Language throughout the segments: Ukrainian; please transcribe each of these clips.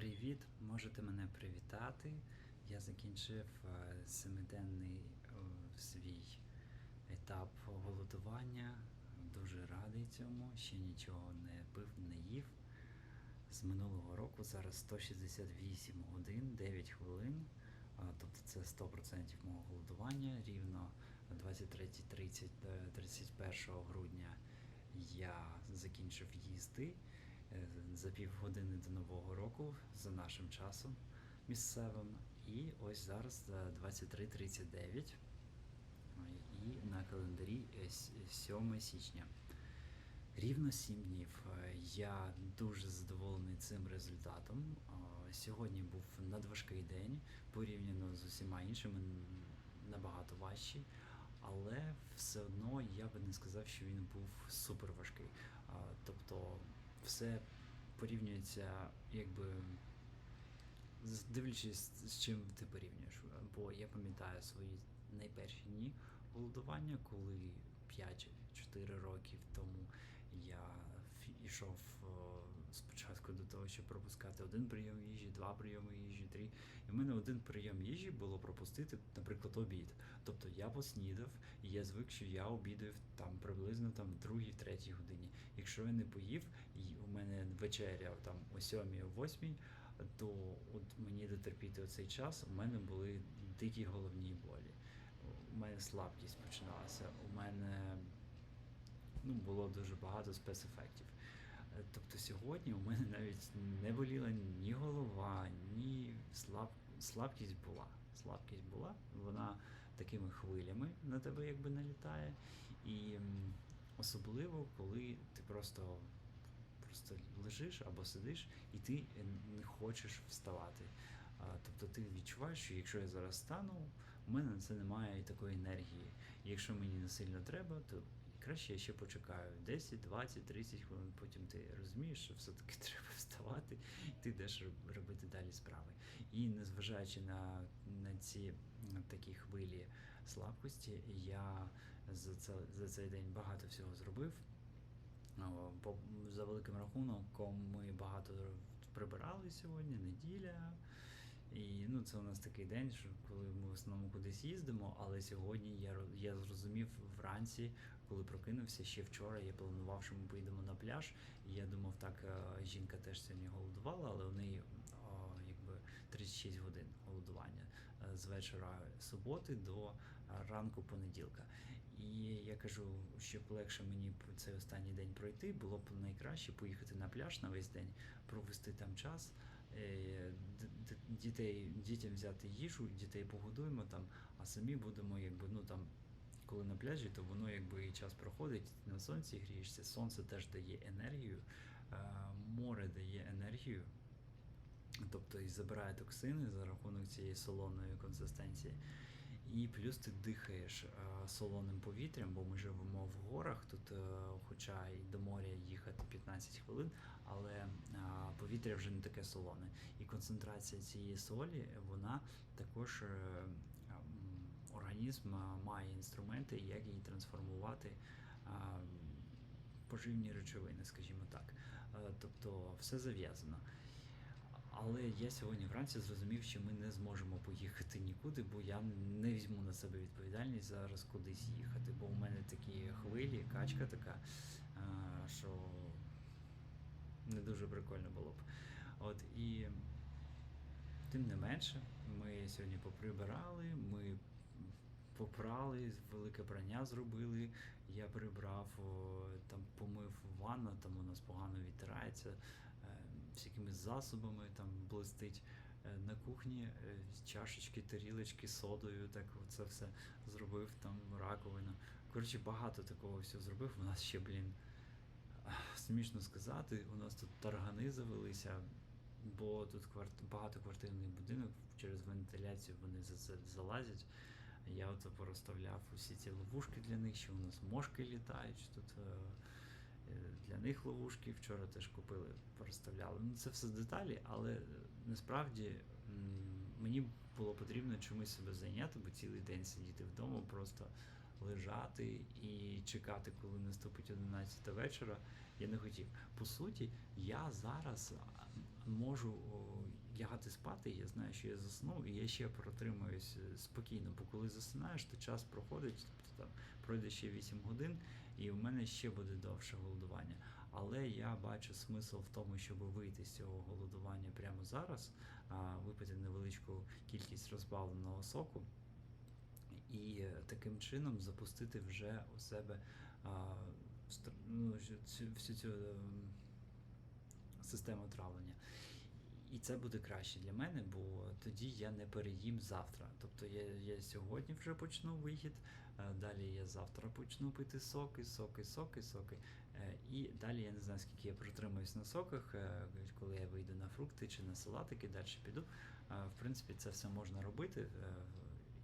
Привіт, можете мене привітати. Я закінчив е, семиденний е, свій етап голодування. Дуже радий цьому. Ще нічого не пив, не їв. З минулого року зараз 168 годин, 9 хвилин. Тобто це 100% мого голодування. Рівно 23-30 е, 31 грудня я закінчив е, за півгодини до Нового року за нашим часом місцевим. І ось зараз е, 23.39 і на календарі е, 7 січня. Рівно 7 днів. Е, Я дуже задоволений цим результатом. Е, Сьогодні був надважкий день порівняно з усіма іншими набагато важчий. Але все одно я би не сказав, що він був супер важкий. Тобто все порівнюється, якби дивлячись, з чим ти порівнюєш. Бо я пам'ятаю свої найперші дні голодування, коли 5-4 років тому я йшов е, спочатку до того, щоб пропускати один прийом їжі, два прийоми їжі, три. І в мене один прийом їжі було пропустити, наприклад, обід. Тобто я поснідав, і я звик, що я обідаю там приблизно там другій, третій годині. Якщо я не поїв, і у мене вечеря там о сьомій, о восьмій, то от мені дотерпіти оцей час, у мене були дикі головні болі. У мене слабкість починалася, у мене ну, було дуже багато спецефектів. Тобто сьогодні у мене навіть не боліла ні голова, ні слаб... слабкість була. Слабкість була, вона такими хвилями на тебе якби налітає. І особливо, коли ти просто, просто лежиш або сидиш, і ти не хочеш вставати. Тобто ти відчуваєш, що якщо я зараз стану, у мене на це немає такої енергії. Якщо мені не сильно треба, то краще я ще почекаю 10, 20, 30 хвилин, потім ти розумієш, що все-таки треба вставати, і ти йдеш робити далі справи. І незважаючи на, на ці на такі хвилі слабкості, я за, це, за цей день багато всього зробив. За великим рахунком ми багато прибирали сьогодні, неділя. І ну, це у нас такий день, що коли ми в основному кудись їздимо, але сьогодні я, я зрозумів вранці, коли прокинувся, ще вчора я планував, що ми поїдемо на пляж. І я думав, так, е, жінка теж сьогодні голодувала, але у неї о, якби 36 годин голодування е, з вечора суботи до ранку понеділка. І я кажу, щоб легше мені цей останній день пройти, було б найкраще поїхати на пляж на весь день, провести там час. Е, Дітей, дітям взяти їжу, дітей погодуємо там, а самі будемо, якби, ну там, коли на пляжі, то воно якби і час проходить, на сонці грієшся, сонце теж дає енергію, е, море дає енергію, тобто і забирає токсини за рахунок цієї солоної консистенції. І плюс ти дихаєш е, солоним повітрям, бо ми живемо в горах. Тут, е, хоча й до моря їхати 15 хвилин, але е, повітря вже не таке солоне. І концентрація цієї солі, вона також організм має інструменти, як її трансформувати. Поживні речовини, скажімо так. Тобто все зав'язано. Але я сьогодні вранці зрозумів, що ми не зможемо поїхати нікуди, бо я не візьму на себе відповідальність зараз кудись їхати. Бо у мене такі хвилі, качка така, що не дуже прикольно було б. От і тим не менше, ми сьогодні поприбирали, ми попрали, велике прання зробили. Я прибрав, там помив ванну, там у нас погано відтирається, всякими засобами там блистить. Е, На кухні е, чашечки, тарілочки содою, так це все зробив, там раковину. Коротше, багато такого всього зробив. У нас ще, блін, смішно сказати, у нас тут таргани завелися, бо тут кварт... багатоквартирний будинок, через вентиляцію вони залазять. Я от порозставляв усі ці ловушки для них, що у нас мошки літають. Тут е, для них ловушки вчора теж купили, порозставляли. Ну, це все деталі, але насправді мені було потрібно чомусь себе зайняти, бо цілий день сидіти вдома, просто лежати і чекати, коли наступить 11 вечора. Я не хотів. По суті, я зараз можу лягати спати, я знаю, що я засну, і я ще протримуюсь е, спокійно, бо коли засинаєш, то час проходить, тобто там пройде ще 8 годин, і в мене ще буде довше голодування. Але я бачу смисл в тому, щоб вийти з цього голодування прямо зараз, випити невеличку кількість розбавленого соку і е, таким чином запустити вже у себе а, ну, всю цю ем, систему травлення. І це буде краще для мене, бо тоді я не переїм завтра. Тобто я, я сьогодні вже почну вихід, е, далі я завтра почну пити соки, соки, соки, соки. Е, І далі я не знаю, скільки я протримуюсь на соках, е, коли я вийду на фрукти чи на салатики, далі піду. В принципі, це все можна робити.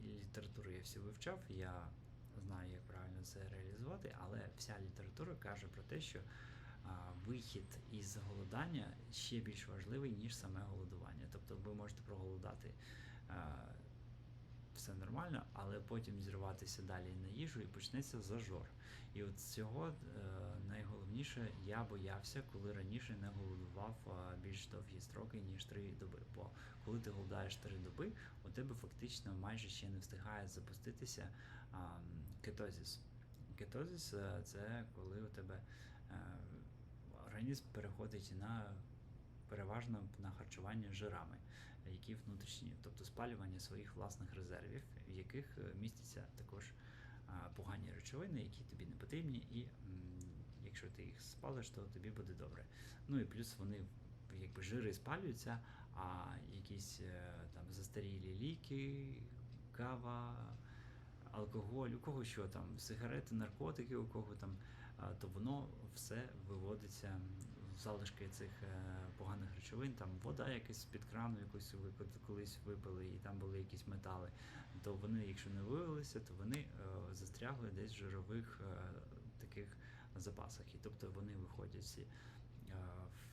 літературу я всю вивчав, я знаю, як правильно це реалізувати, але вся література каже про те, що вихід із голодання ще більш важливий, ніж саме голодування. Тобто ви можете проголодати все нормально, але потім зірватися далі на їжу і почнеться зажор. І от цього е, найголовніше я боявся, коли раніше не голодував більш довгі строки, ніж 3 доби. Бо коли ти голодаєш 3 доби, у тебе фактично майже ще не встигає запуститися кетозіс. Кетозіс е, це коли у тебе е, організм переходить на переважно на харчування жирами, які внутрішні, тобто спалювання своїх власних резервів, в яких е, містяться також погані речовини, які тобі не потрібні, і якщо ти їх спалиш, то тобі буде добре. Ну і плюс вони якби жири спалюються, а якісь е, там застарілі ліки, кава, алкоголь, у кого що там, сигарети, наркотики, у кого там, то воно все виводиться в залишки цих е, поганих речовин, там вода якась з-під крану, якусь колись випили, і там були якісь метали. То вони, якщо не вивелися, то вони е, застрягли десь в жирових е, таких запасах. І тобто вони виходять всі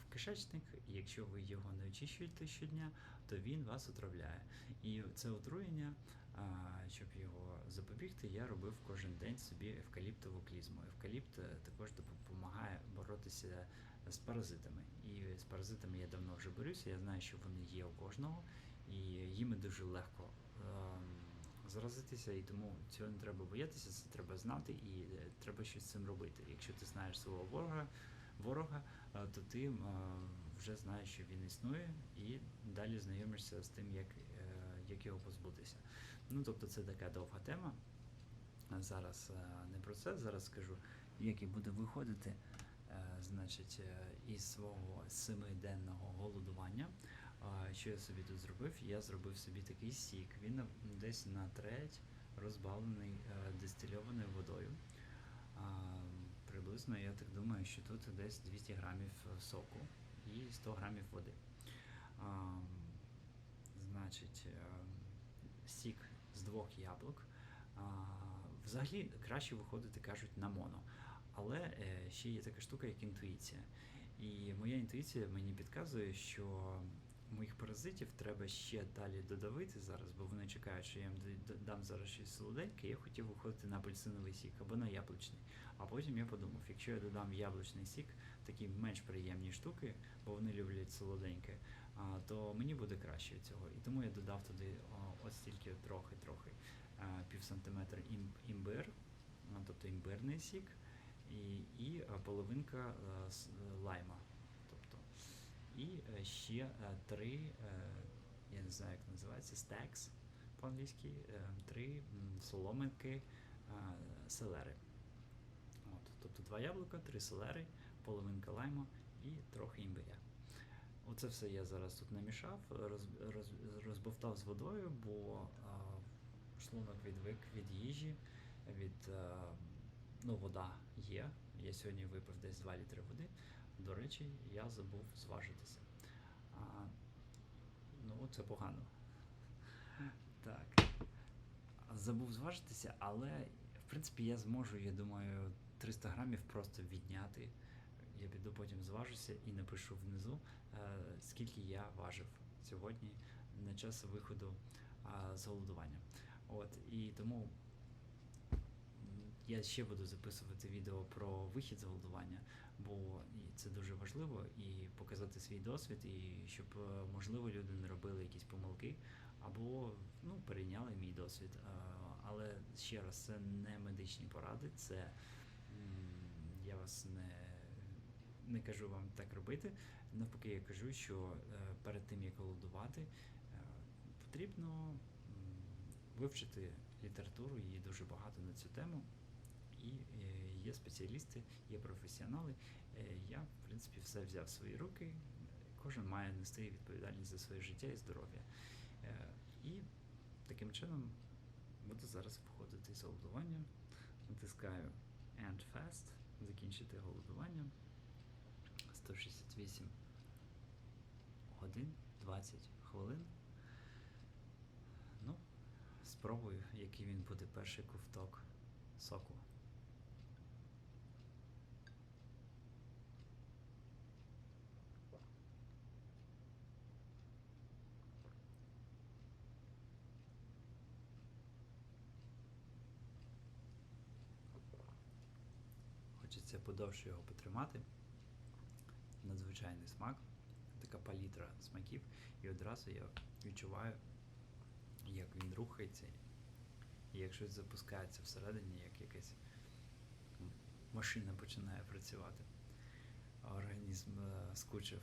в кишечник, якщо ви його не очищуєте щодня, то він вас отравляє. І це отруєння, щоб його запобігти, я робив кожен день собі евкаліптову клізму. Евкаліпт е, також допомагає боротися з паразитами. І з паразитами я давно вже борюся, я знаю, що вони є у кожного, і їми дуже легко ем, заразитися, і тому цього не треба боятися, це треба знати і е, треба щось з цим робити. Якщо ти знаєш свого ворога, ворога, е, то ти вже знаєш, що він існує, і далі знайомишся з тим, як, як його позбутися. Ну, тобто це така довга тема. Зараз е, не про це, зараз скажу, як я буду виходити е, значить, е, із свого семиденного голодування. Що я собі тут зробив? Я зробив собі такий сік. Він десь на треть розбавлений дистильованою водою. Приблизно, я так думаю, що тут десь 200 грамів соку і 100 грамів води. Значить, е, сік з двох яблук. Взагалі краще виходити, кажуть, на моно. Але е, ще є така штука, як інтуїція. І моя інтуїція мені підказує, що моїх паразитів треба ще далі додавити зараз, бо вони чекають, що я їм дам зараз щось солоденьке. Я хотів виходити на апельсиновий сік або на яблучний. А потім я подумав, якщо я додам яблучний сік, такі менш приємні штуки, бо вони люблять солоденьке, то мені буде краще від цього. І тому я додав туди ось стільки трохи-трохи пів сантиметра імбир, тобто імбирний сік, і, і половинка лайма. Тобто, і е, ще е, три, е, я не знаю, як називається, стекс по-англійськи, е, три соломинки е, селери. От, тобто два яблука, три селери, половинка лайму і трохи імбиря. Оце все я зараз тут намішав, роз, роз, розбовтав з водою, бо а, шлунок відвик від їжі, від а, ну, вода є. Я сьогодні випив десь 2 літри води. До речі, я забув зважитися. А, ну, це погано. Так. Забув зважитися, але в принципі я зможу, я думаю, 300 грамів просто відняти. Я піду потім зважуся і напишу внизу, е, скільки я важив сьогодні на час виходу з голодування. От, і тому я ще буду записувати відео про вихід з голодування, бо це дуже важливо і показати свій досвід, і щоб е, можливо люди не робили якісь помилки або ну, перейняли мій досвід. Е, Але ще раз, це не медичні поради, це я вас не, не кажу вам так робити. Навпаки, я кажу, що е, перед тим як голодувати, е, потрібно вивчити літературу, її дуже багато на цю тему. І е, є спеціалісти, є професіонали. Я, в принципі, все взяв в свої руки. Кожен має нести відповідальність за своє життя і здоров'я. І таким чином буду зараз виходити з голодування. Натискаю End Fast, закінчити голодування. 168 годин, 20 хвилин. Ну, спробую, який він буде перший ковток соку. Хочеться подовше його потримати. Надзвичайний смак, така палітра смаків, і одразу я відчуваю, як він рухається, і як щось запускається всередині, як якась машина починає працювати. Організм е, скучив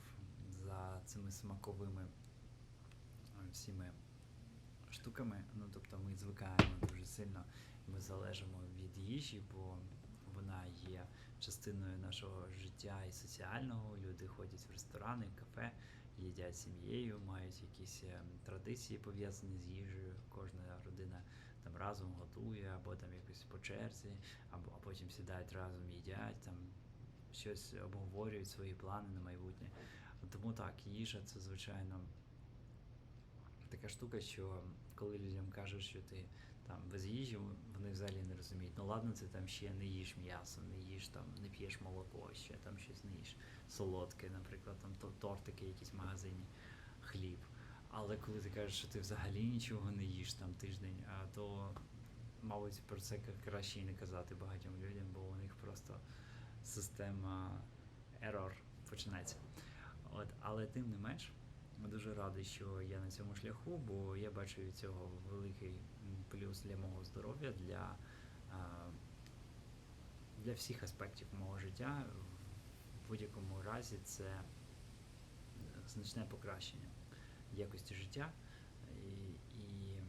за цими смаковими е, всіми штуками. Ну, тобто ми звикаємо дуже сильно, ми залежимо від їжі, бо вона є частиною нашого життя і соціального. Люди ходять в ресторани, кафе, їдять сім'єю, мають якісь е, традиції пов'язані з їжею. Кожна родина там разом готує, або там якось по черзі, або а потім сідають разом, їдять там. Щось обговорюють свої плани на майбутнє. Тому так, їжа це звичайно така штука, що коли людям кажуть, що ти там без їжі, вони взагалі не розуміють. Ну ладно, це там ще не їж м'ясо, не їж там, не п'єш молоко, ще там щось не їш солодке, наприклад, там то- тортики якісь магазині, хліб. Але коли ти кажеш, що ти взагалі нічого не їш там тиждень, а то, мабуть, про це краще і не казати багатьом людям, бо у них просто система error починається. От, але тим не менш, я дуже радий, що я на цьому шляху, бо я бачу від цього великий плюс для мого здоров'я, для, для всіх аспектів мого життя. В будь-якому разі це е, значне покращення якості життя. І, і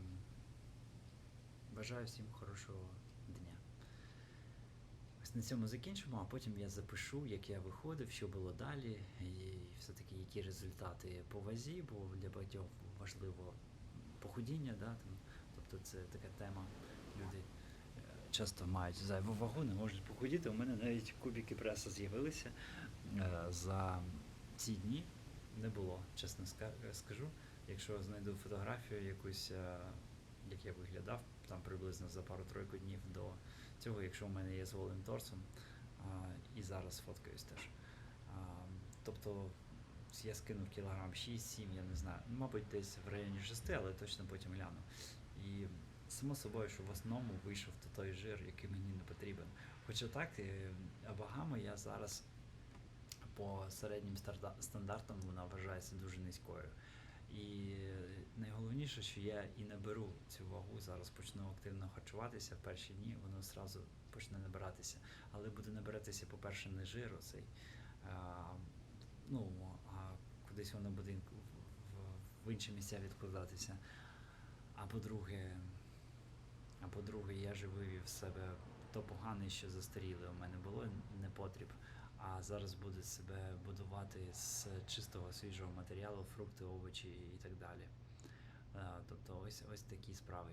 бажаю всім хорошого дня. Ось на цьому закінчимо, а потім я запишу, як я виходив, що було далі, і все-таки які результати по вазі, бо для багатьох важливо похудіння, да, там, тобто це така тема. Люди е, часто мають зайву вагу, не можуть похудіти. У мене навіть кубики преса з'явилися е, за ці дні. Не було, чесно ска- скажу. Якщо знайду фотографію якусь, е, як я виглядав, там приблизно за пару-тройку днів до цього, якщо у мене є з голим торсом, і зараз фоткаюсь теж. Тобто я скинув кілограм 6-7, я не знаю. Ну, Мабуть, десь в районі 6, але точно потім гляну. І само собою, що в основному вийшов то той жир, який мені не потрібен. Хоча так, е, вага моя зараз по середнім стандартам вона вважається дуже низькою. І найголовніше, що я і наберу цю вагу, зараз почну активно харчуватися перші дні, воно зразу почне набиратися. Але буде набиратися, по-перше, не жир оцей, а, ну, кудись воно буде в, інші місця відкладатися. А по-друге, а по-друге, я же вивів себе то погане, що застаріле у мене було непотріб. А зараз буду себе будувати з чистого свіжого матеріалу, фрукти, овочі і так далі. Тобто ось ось такі справи.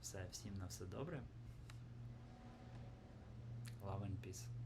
Все, всім на все добре. Love and peace.